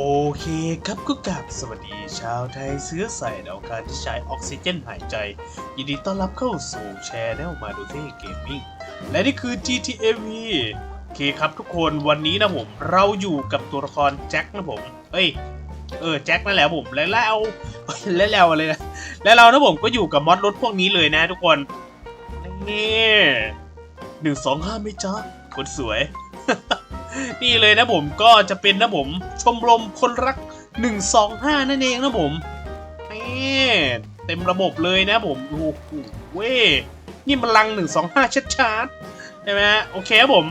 โอเคครับก็กลับสวัสดีชาวไทยเสื้อใส่ดาวการที่ใช้ออกซิเจนหายใจ ยินดีต้อนรับเข้าสู่แชร์แนลมาดูเท่เกมมิ่งและนี่คือ GTAV โอเคครับทุกคนวันนี้นะผม เราอยู่กับตัวละครแจ็คนะผม เอ้ย เออแจ็คนั่นแหละผมและแล้วและแล้วอะไรนะและเรานะผมก็อยู่กับมอดรถพวกนี้เลยนะทุกคนนี่หนึ่งสองห้าไม่จ้าคนสวย นี่เลยนะผมก็จะเป็นนะผมชมรมคนรัก 125 นั่นเองนะผมนี่เต็มระบบเลยนะผมโอ้โหเว้ยนี่มันลัง 125 ชัดๆใช่ไหมโอเคครับผม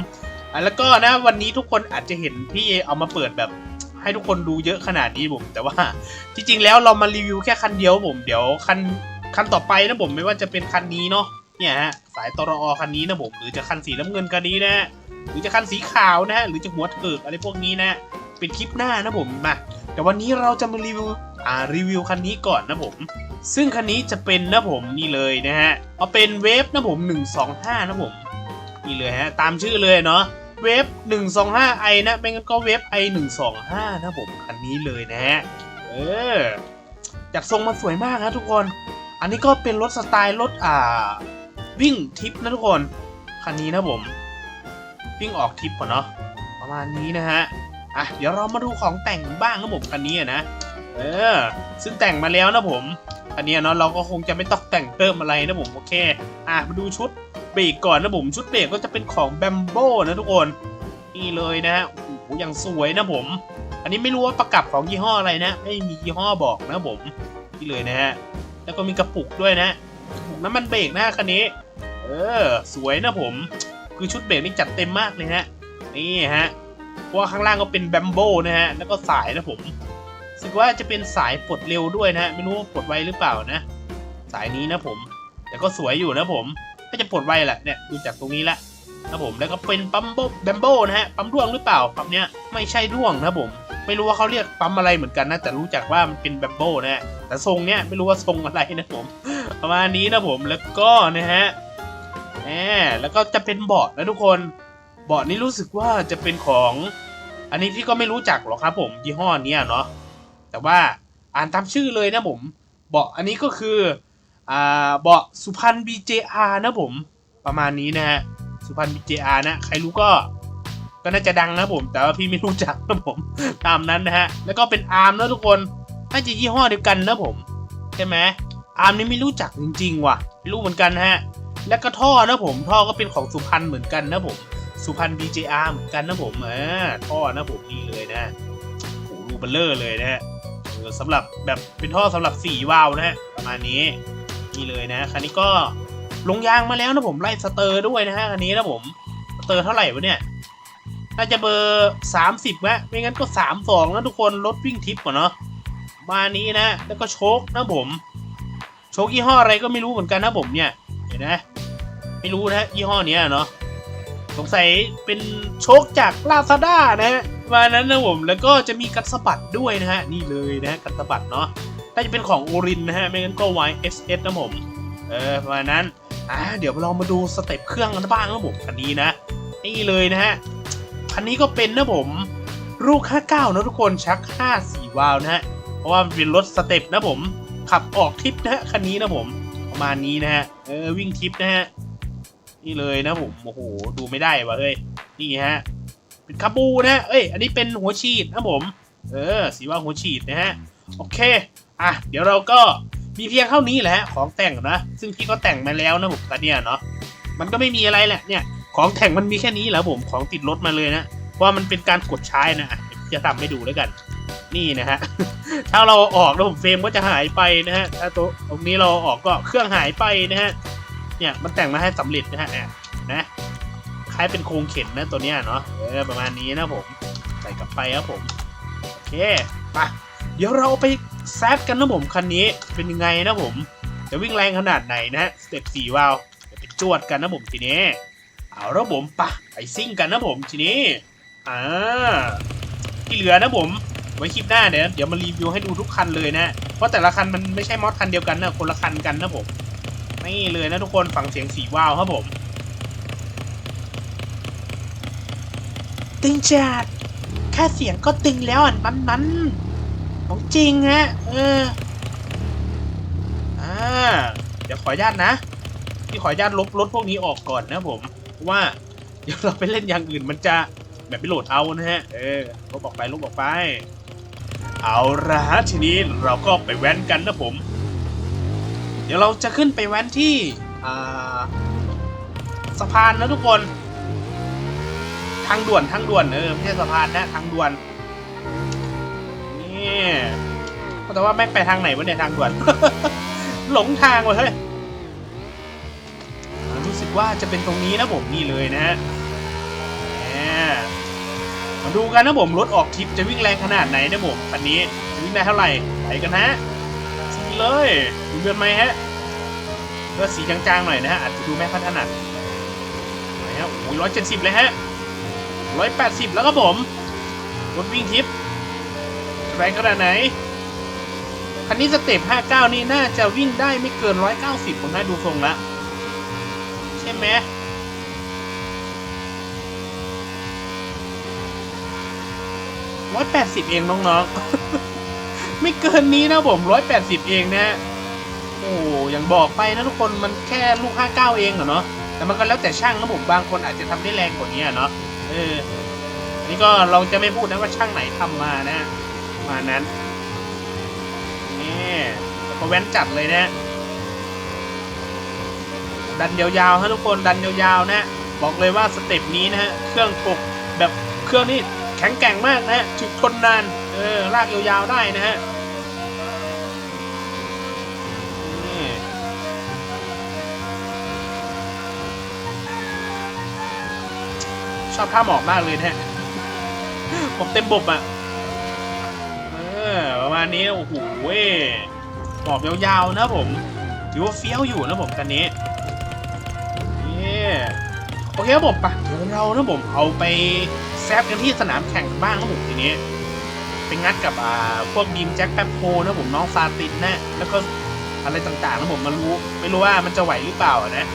อะแล้วก็นะวันนี้ทุกคนอาจจะเห็นพี่เอเอามาเปิดแบบให้ทุกคนดูเยอะขนาดนี้ผม แต่ว่าจริงๆแล้วเรามารีวิวแค่คันเดียวผม เดี๋ยวคันคันต่อไปนะผมไม่ว่าจะเป็นคันนี้เนาะ เนี่ยฮะสายตรอคันนี้นะผมหรือจะคันสีน้ำเงินคันนี้นะหรือจะคันสีขาวนะหรือจะหัวเถิกอะไรพวกนี้นะเป็นคลิปหน้านะผมมาแต่วันนี้เราจะมารีวิวอ่ารีวิวคันนี้ก่อนนะผม ซึ่งคันนี้จะเป็นนะผมนี่เลยนะฮะเอาเป็นเวฟนะผม125นะผมนี่เลยฮะตามชื่อเลยเนาะเวฟ 125i นะไม่งั้นก็เวฟ i 125นะผมคันนี้เลยนะฮะเออจากทรงมันสวยมากนะทุกคน อันนี้ก็เป็นรถสไตล์รถอ่า วิ่งทิปนะทุกคน คันนี้นะผม วิ่งออกทิปก่อนเนาะประมาณนี้นะฮะอะเดี๋ยวเรามาดูของแต่งบ้างนะผมคันนี้นะเออ ซึ่งแต่งมาแล้วนะผมคันนี้เนาะเราก็คงจะไม่ต้องแต่งเพิ่มอะไรนะผมโอเค อะมาดูชุดเบรกก่อนนะผมชุดเบรกก็จะเป็นของแบมโบ้นะทุกคนนี่เลยนะฮะโอ้โหอย่างสวยนะผม อันนี้ไม่รู้ว่าประกับของยี่ห้ออะไรนะ ไม่มียี่ห้อบอกนะผมนี่เลยนะฮะแล้วก็มีกระปุกด้วยนะกระปุกน้ำมันเบรกนะคันนี้ เออ สวยนะผม คือชุดเบรกนี่จัดเต็มมากเลยฮะ นี่ฮะ เพราะว่าข้างล่างก็เป็นแบมโบนะฮะ แล้วก็สายนะผมสึกว่าจะเป็นสายปลดเร็วด้วยนะฮะไม่รู้ว่าปลดไวหรือเปล่านะ สายนี้นะผม แต่ก็สวยอยู่นะผม ก็จะปลดไวแหละเนี่ยดูจากตรงนี้ละนะผมแล้วก็เป็นปั๊มโบแบมโบนะฮะปั๊มร่วงหรือเปล่าปั๊มเนี้ยไม่ใช่ร่วงนะผม ไม่รู้ว่าเขาเรียกปั๊มอะไรเหมือนกันนะแต่รู้จักว่ามันเป็นแบมโบนะฮะแต่ทรงเนี้ยไม่รู้ว่าทรงอะไรนะผม ประมาณนี้นะผมแล้วก็นะฮะ แหมแล้วก็จะเป็นเบาะนะทุกคนเบาะนี้รู้สึกว่าจะเป็นของ อันนี้พี่ก็ไม่รู้จักหรอกครับผมยี่ห้อเนี้ยเนาะแต่ว่าอ่านตามชื่อเลยนะผมเบาะอันนี้ก็คืออ่าเบาะสุพรรณ BJR นะผมประมาณนี้นะฮะสุพรรณ BJR นะใครรู้ก็ก็น่าจะดังนะผม แต่ว่าพี่ไม่รู้จักนะผมตามนั้นนะฮะแล้วก็เป็นอาร์มนะทุกคนน่าจะยี่ห้อเดียวกันนะผม ใช่ไหมอาร์มนี่ไม่รู้จักจริงๆว่ะไม่รู้เหมือนกันนะฮะ แล้วก็ท่อนะผมท่อก็เป็นของสุพรรณเหมือนกันนะผมสุพรรณ BJR เหมือนกันนะผมเออท่อนะผมนี่เลยนะโอ้รูเบลเลอร์เลยนะฮะสำหรับแบบเป็นท่อสำหรับสีวาล์วนะฮะประมาณนี้นี่เลยนะคันนี้ก็ลงยางมาแล้วนะผมไล่สเตอร์ด้วยนะฮะคันนี้นะผมสเตอร์เท่าไหร่วะเนี่ยน่าจะเบอร์สามสิบวะไม่งั้นก็สามสองนะทุกคนรถวิ่งทิปก่อนเนาะมานี้นะ แล้วก็โชคนะผม โชคยี่ห้ออะไรก็ไม่รู้เหมือนกันนะผมเนี่ย เห็นไหมไม่รู้นะยี่ห้อเนี้ยเนาะสงสัยเป็นโชคจากลาซาด้านะฮะมานั้นนะผมแล้วก็จะมีกันสะบัดด้วยนะฮะนี่เลยนะฮะกันสะบัดเนาะถ้าจะเป็นของโอรินนะฮะไม่งั้นก็ YSS นะผมเออประมาณนั้นอ่าเดี๋ยวเรามาดูสเต็ปเครื่องกันบ้างนะผมคันนี้นะนี่เลยนะฮะคันนี้ก็เป็นนะผมลูก 59 นะทุกคนชัก 54 วาล์วนะฮะเพราะว่ามันเป็นรถสเต็ปนะผมขับออกทริปนะฮะคันนี้นะผมประมาณนี้นะฮะ เออวิ่งทิปนะฮะ นี่เลยนะผมโอ้โหดูไม่ได้ว่ะเฮ้ย นี่ฮะ เป็นคาบูนะ เอ้ย อันนี้เป็นหัวฉีดนะผม เออ สีว่าหัวฉีดนะฮะ โอเค อะ เดี๋ยวเราก็มีเพียงเท่านี้แหละของแต่งนะ ซึ่งพี่ก็แต่งมาแล้วนะผมตอนเนี้ยเนาะ มันก็ไม่มีอะไรแหละเนี่ย ของแต่งมันมีแค่นี้แหละผม ของติดรถมาเลยนะ ว่ามันเป็นการกดใช้นะจะทำให้ดูแล้วกัน นี่นะฮะ ถ้าเราออกแล้วผมเฟรมก็จะหายไปนะฮะ ถ้าตัวตรงนี้เราออกก็เครื่องหายไปนะฮะ เนี่ยมันแต่งมาให้สำเร็จนะฮะเนี่ยนะคล้ายเป็นโครงเข็นนะตัวเนี้ยเนาะเออประมาณนี้นะผมใส่กลับไปครับผมโอเคไปเดี๋ยวเราไปแซดกันนะผมคันนี้เป็นยังไงนะผมจะวิ่งแรงขนาดไหนนะฮะสเต็ปสี่วาวเดี๋ยวไปจวดกันนะผมทีนี้เอาแล้วผมปะไปซิ่งกันนะผมทีนี้อ่าที่เหลือนะผม ไว้คลิปหน้าเดี๋ยวเดี๋ยวมารีวิวให้ดูทุกคันเลยนะ เพราะแต่ละคันมันไม่ใช่มอดคันเดียวกันนะคนละคันกันนะผมนี่เลยนะทุกคนฟังเสียงสีว้าวครับผมติงจัดแค่เสียงก็ตึงแล้วอะนั้นนั้นของจริงฮะเอออ่าเดี๋ยวขออนุญาตนะที่ขออนุญาตลบรถพวกนี้ออกก่อนนะผมเพราะว่าเดี๋ยวเราไปเล่นอย่างอื่นมันจะแบบไปโหลดเอานะฮะ เออลบออกไปลบออกไป เอาละฮะทีนี้เราก็ไปแว้นกันนะผม เดี๋ยวเราจะขึ้นไปแว้นที่สะพานนะทุกคน ทางด่วนทางด่วนเออไม่ใช่สะพานนะทางด่วนนี่แต่ว่าแม่งไปทางไหนวะเนี่ยทางด่วน หลงทางวะเฮ้ยรู้สึกว่าจะเป็นตรงนี้นะผมนี่เลยนะฮะ มาดูกันนะผมรถออกทริปจะวิ่งแรงขนาดไหนนะผมคันนี้วิ่งได้เท่าไหร่ไปกันฮะสีเลยดูเดือนไหมฮะก็สีจางๆหน่อยนะฮะอาจจะดูไม่ค่อยถนัดไหนฮะโอ้ยร้อยเจ็ดสิบเลยฮะร้อยแปดสิบแล้วครับผมรถวิ่งทริปแรงขนาดไหนคันนี้สเต็ป59 นี่น่าจะวิ่งได้ไม่เกิน 190 ผมน่าดูทรงละ ใช่ไหม ร้อยแปดสิบเองน้องๆ ไม่เกินนี้นะผมร้อยแปดสิบเองนะ โอ้อย่างบอกไปนะทุกคนมันแค่ลูก59เองเหรอเนาะ แต่มันก็แล้วแต่ช่างนะผมบางคนอาจจะทำได้แรงกว่านี้เนาะ เออ นี่ก็เราจะไม่พูดนะว่าช่างไหนทำมานะ มานั้น นี่แล้วก็แว้นจัดเลยนะ ดันยาวๆฮะทุกคนดันยาวๆนะ บอกเลยว่าสเต็ปนี้นะฮะ เครื่องปกแบบเครื่องนี่ แข็งแกร่งมากนะฮะถึกทนนาน เออลากยาวๆได้นะฮะชอบท่าหมอกมากเลยนะฮะ ผมเต็มบบอะ เออ ประมาณนี้ โอ้โหเว้ยหมอบยาวๆนะผม ถือว่าเฟี้ยวอยู่นะผมคันนี้นี่โอเคครับผมปะเดี๋ยวเรานะผมเอาไป แซฟกันที่สนามแข่งบ้างนะผมทีนี้ไปงัดกับอ่าพวกดีมแจ็คแป๊บโพนะผมน้องซาตินนะแล้วก็อะไรต่างๆนะผมมารู้ไม่รู้ว่ามันจะไหวหรือเปล่านะ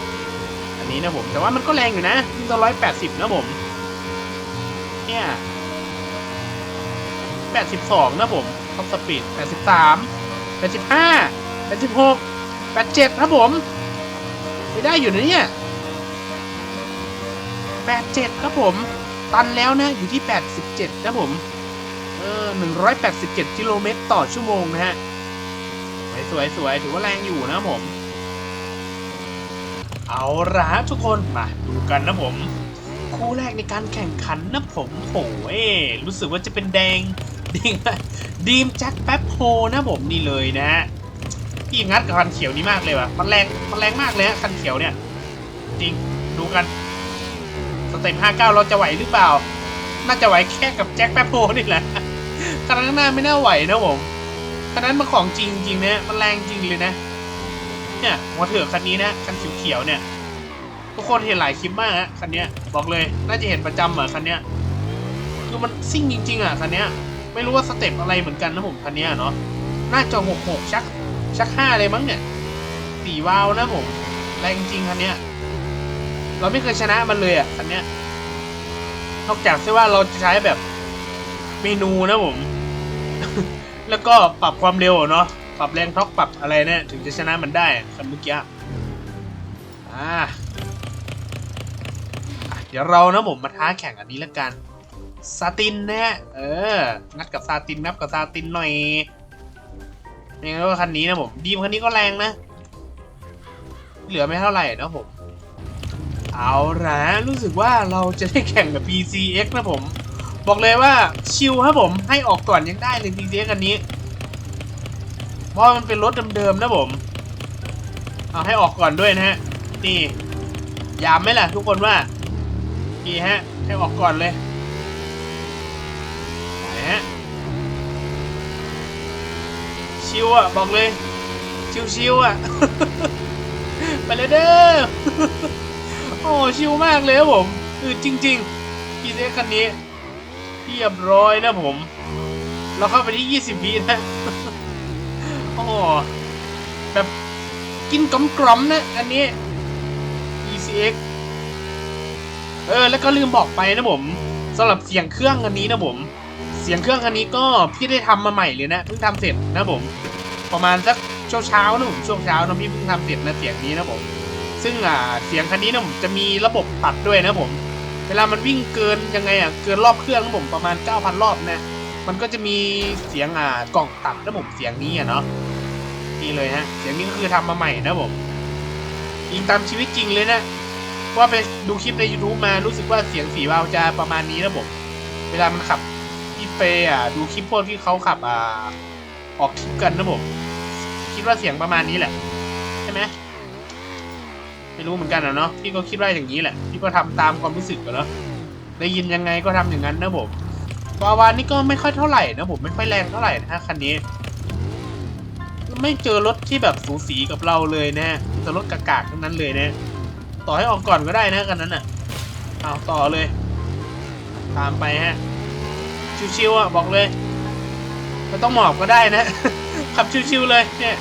อันนี้นะผมแต่ว่ามันก็แรงอยู่นะยิ่งตัวร้อยแปดสิบนะผมเนี่ยแปดสิบสองนะผมท็อปสปีดแปดสิบสามแปดสิบห้าแปดสิบหกแปดเจ็ดครับผมไม่ได้อยู่นะเนี่ย87ครับผม ตันแล้วนะ อยู่ที่ 87 นะผม เออ 187 กิโลเมตรต่อชั่วโมงนะฮะ สวยสวยสวยถือว่าแรงอยู่นะผม เอาละฮะทุกคน มาดูกันนะผม คู่แรกในการแข่งขันนะผมโอ้ยรู้สึกว่าจะเป็นแดงดีมดีมแจ็คแป๊บโฮนะผมนี่เลยนะฮะพี่งัดกับคันเขียวนี้มากเลยว่ะ มันแรง มันแรงมากเลยฮะคันเขียวเนี่ย จริง ดูกัน เต็ป59 เราจะไหวหรือเปล่า น่าจะไหวแค่กับแจ็คแป๊บโพนี่แหละคันข้างหน้าไม่น่าไหวนะผมคันนั้นมันของจริงจริงนะมันแรงจริงเลยนะ เนี่ยหัวเถือคันนี้นะคันเขียวๆเนี่ย ทุกคนเห็นหลายคลิปมากฮะคันเนี้ยบอกเลยน่าจะเห็นประจำเหมือนคันเนี้ยคือมันซิ่งจริง ๆอะคันเนี้ยไม่รู้ว่าสเต็ปอะไรเหมือนกันนะผมคันเนี้ยเนาะน่าจะหกหกชักชักห้าเลยมั้งเนี่ยสี่วาล์วนะผมแรงจริงคันเนี้ย เราไม่เคยชนะมันเลยอะคันเนี้ยนอกจากที่ว่าเราจะใช้แบบเมนูนะผม แล้วก็ปรับความเร็วเนาะปรับแรงท็อกปรับอะไรเนี่ยถึงจะชนะมันได้คันเมื่อกี้อ่าเดี๋ยวเรานะผมมาท้าแข่งอันนี้ละกันซาตินนะเอองัดกับซาตินนับกับซาตินหน่อยนี่ก็คันนี้นะผมดีมคันนี้ก็แรงนะ เหลือไม่เท่าไหร่นะผม เอาละรู้สึกว่าเราจะได้แข่งกับ PCX นะผม บอกเลยว่าชิลครับผมให้ออกก่อนยังได้เลย PCX อันนี้ เพราะมันเป็นรถเดิมๆนะผม เอาให้ออกก่อนด้วยนะฮะ นี่ ยามไหมล่ะทุกคนว่าดีฮะ ให้ออกก่อนเลยไหนฮะ ชิลอะ บอกเลย ชิวๆอะ ไปเลยเด้อ โอ้ชิลมากเลยครับผมคือจริงๆพีเซคันนี้เรียบร้อยนะผม เราเข้าไปที่ 20วินะโอ้แบบกินกลอมๆนะ อันนี้ ECX เออ แล้วก็ลืมบอกไปนะผมสำหรับเสียงเครื่องอันนี้นะผม เสียงเครื่องคันนี้ก็พี่ได้ทำมาใหม่เลยนะเพิ่งทำเสร็จนะผม ประมาณสักเช้าเช้าๆนะผมช่วงเช้านะพี่เพิ่งทำเสร็จนะเสียงนี้นะผม ซึ่งอ่าเสียงคันนี้นะผมจะมีระบบตัดด้วยนะผม เวลามันวิ่งเกินยังไงอะเกินรอบเครื่องนะผมประมาณ 9,000 รอบนะมันก็จะมีเสียงอ่ากล่องตัดนะผมเสียงนี้อะเนาะนี่เลยฮะเสียงนี้ก็คือทำมาใหม่นะผมยิงตามชีวิตจริงเลยนะว่าไปดูคลิปใน YouTube มารู้สึกว่าเสียงสีวาวจะประมาณนี้นะผมเวลามันขับพี่เปอะดูคลิปพวกที่เขาขับอ่าออกทริปกันนะผมคิดว่าเสียงประมาณนี้แหละ ใช่ไหม ไม่รู้เหมือนกันอะเนาะพี่ก็คิดว่าอย่างนี้แหละพี่ก็ทำตามความรู้สึกกันเนาะได้ยินยังไงก็ทำอย่างนั้นนะผมวาวานี่ก็ไม่ค่อยเท่าไหร่นะผมไม่ค่อยแรงเท่าไหร่นะฮะคันนี้ ไม่เจอรถที่แบบสูสีกับเราเลยนะฮะมีแต่รถกากๆทั้งนั้นเลยนะต่อให้ออกก่อนก็ได้นะคันนั้นอะเอาต่อเลย ตามไปฮะชิวๆอะบอกเลยไม่ต้องหมอบก็ได้นะขับชิวๆเลยเนี่ย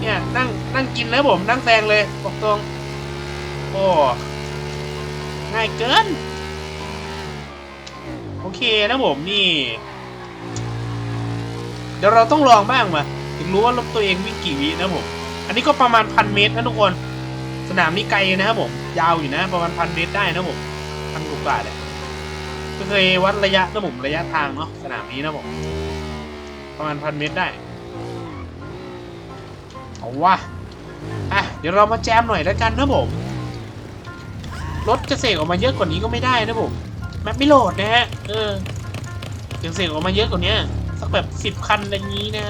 เนี่ยนั่งนั่งกินนะผมนั่งแซงเลยบอกตรง อ้ ง่ายเกิน โอเคนะผมนี่ เดี๋ยวเราต้องลองบ้างมา ถึงรู้ว่ารถตัวเองวิ่งกี่วินะผม อันนี้ก็ประมาณพันเมตรนะทุกคน สนามนี้ไกลนะครับผม ยาวอยู่นะ ประมาณพันเมตรได้นะผมพันกว่าๆเลยเคยวัดระยะนะผมระยะทางเนาะสนามนี้นะผม ประมาณพันเมตรได้เอาวะอะ เดี๋ยวเรามาแจมหน่อยแล้วกันนะผม รถจะเสกออกมาเยอะกว่านี้ก็ไม่ได้นะผมแมปไม่โหลดนะฮะเออยังเสกออกมาเยอะกว่านี้สักแบบสิบคันอะไรงี้นะ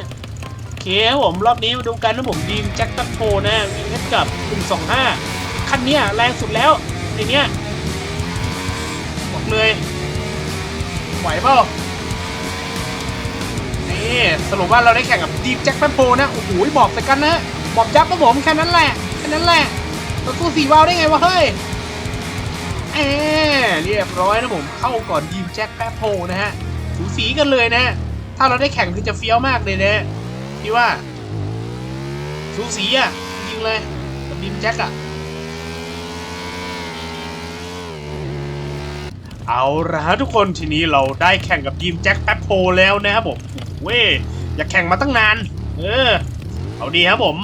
โอเคครับผมรอบนี้มาดูกันนะผมดีมแจ็คตันโทนะวิ่งกับ125คันนี้แรงสุดแล้วในเนี้ยบอกเลยไหวเปล่านี่สรุปว่าเราได้แข่งกับดีมแจ็คแปมโปนะ โอ้โหบอกแต่กันนะบอกยับนะผมแค่นั้นแหละ แค่นั้นแหละเราสู้สีวาวได้ไงวะเฮ้ย เรียบร้อยนะผมเข้าก่อนดีมแจ็คแปมโปนะฮะสูสีกันเลยนะถ้าเราได้แข่งคือจะเฟี้ยวมากเลยนะพี่ว่า สูสีอะจริงเลยกับดีมแจ็คอะเอาละฮะทุกคนทีนี้เราได้แข่งกับทีมแจ็คแป๊บโพแล้วนะครับผมเว้ยอยากแข่งมาตั้งนาน เออ เอาดีครับผม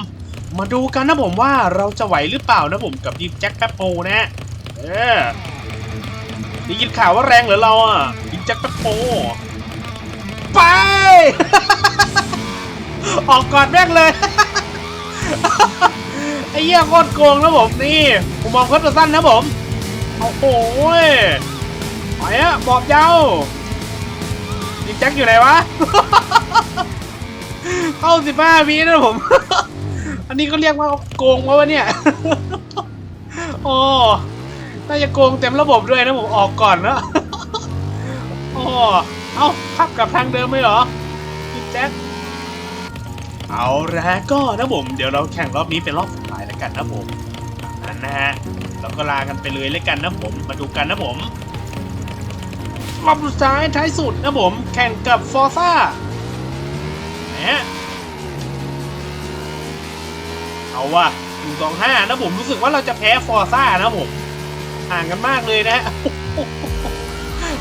มาดูกันนะผมว่าเราจะไหวหรือเปล่านะผมกับทีมแจ็คแป๊บโพนะฮะเออ ได้ยินข่าวว่าแรงเหรอเราอะทีมแจ็คแป๊บโพไป ออกก่อนแม่งเลย ไอ้เหี้ยโคตรโกงนะผมนี่ผมมองโคตรสั้นนะผม โอ้โหไปอะบอบเจ้ายิงแจ็คอยู่ไหนวะ เข้าสิบห้าวินะผม อันนี้ก็เรียกว่าโกงวะวะเนี่ย โอ้ น่าจะโกงเต็มระบบด้วยนะผมออกก่อนนะโอ้เอ้าขับกลับทางเดิมไหมเหรอยิงแจ็คเอาละก็นะผม เดี๋ยวเราแข่งรอบนี้เป็นรอบสุดท้ายแล้วกันนะผมนั่นนะฮะเราก็ลากันไปเลยแล้วกันนะผม มาดูกันนะผมรอบสุดท้ายท้ายสุดนะผม แข่งกับฟอร์ซ่าแหมเอาว่ะหนึ่งสองห้านะผมรู้สึกว่าเราจะแพ้ฟอร์ซ่านะผม ห่างกันมากเลยนะ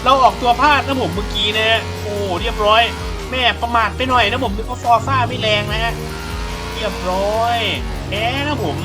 เราออกตัวพลาดนะผมเมื่อกี้นะฮะโอ้เรียบร้อย แม่ประมาทไปหน่อยนะผมนึกว่าฟอร์ซ่าไม่แรงนะฮะเรียบร้อยแพ้นะผม